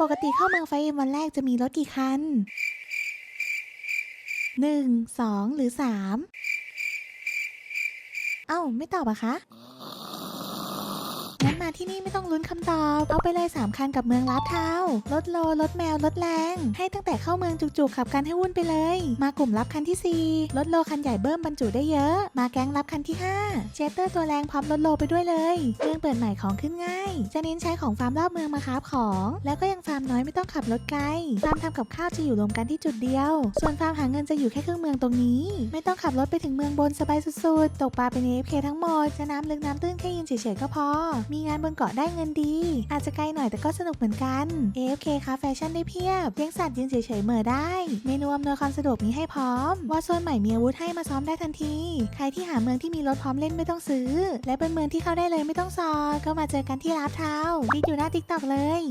ปกติเข้าเมืองไฟเอ็มวันแรกจะมีรถกี่คันหนึ่งสองหรือสามเอ้า ไม่ตอบอะคะ มาที่นี่ไม่ต้องลุ้นคำตอบ เอาไปเลย 3 คันกับเมืองลาดเท้ารถโลรถแมวรถแรง ให้ตั้งแต่เข้าเมืองจุกๆขับกันให้วุ่นไปเลย มากลุ่มรับคันที่ 4 รถโลคันใหญ่เบิ้มบรรจุได้เยอะ มาแก๊งรับคันที่ 5 เจเตอร์ตัวแรงพร้อมรถโลไปด้วยเลย เมืองเปิดใหม่ของขึ้นง่าย จะเน้นใช้ของฟาร์มรอบเมืองมาค้าของ แล้วก็ยังฟาร์มน้อยไม่ต้องขับรถไกล ฟาร์มทำกับข้าวจะอยู่รวมกันที่จุดเดียว ส่วนฟาร์มหาเงินจะอยู่แค่ครึ่งเมืองตรงนี้ ไม่ต้องขับรถไปถึงเมืองบนสบายสุดๆ ตกปลาเป็น AFK ทั้งหมด จะน้ำลึกน้ำตื้นแค่ยืนเฉยๆก็พอ มีงานบนเกาะได้เงินดี อาจจะไกลหน่อยแต่ก็สนุกเหมือนกัน AFK ค้าแฟชั่นได้เพียบเลี้ยงสัตว์ยืนเฉยๆเหม่อได้ เมนูอำนวยความสะดวกมีให้พร้อม วอร์โซนใหม่มีอาวุธให้มาซ้อมได้ทันที ใครที่หาเมืองที่มีรถพร้อมเล่นไม่ต้องซื้อ และเป็นเมืองที่เข้าได้เลยไม่ต้องซอก็มาเจอกันที่ลาฟเท้าดิดอยู่หน้าติ๊กต็อกเลย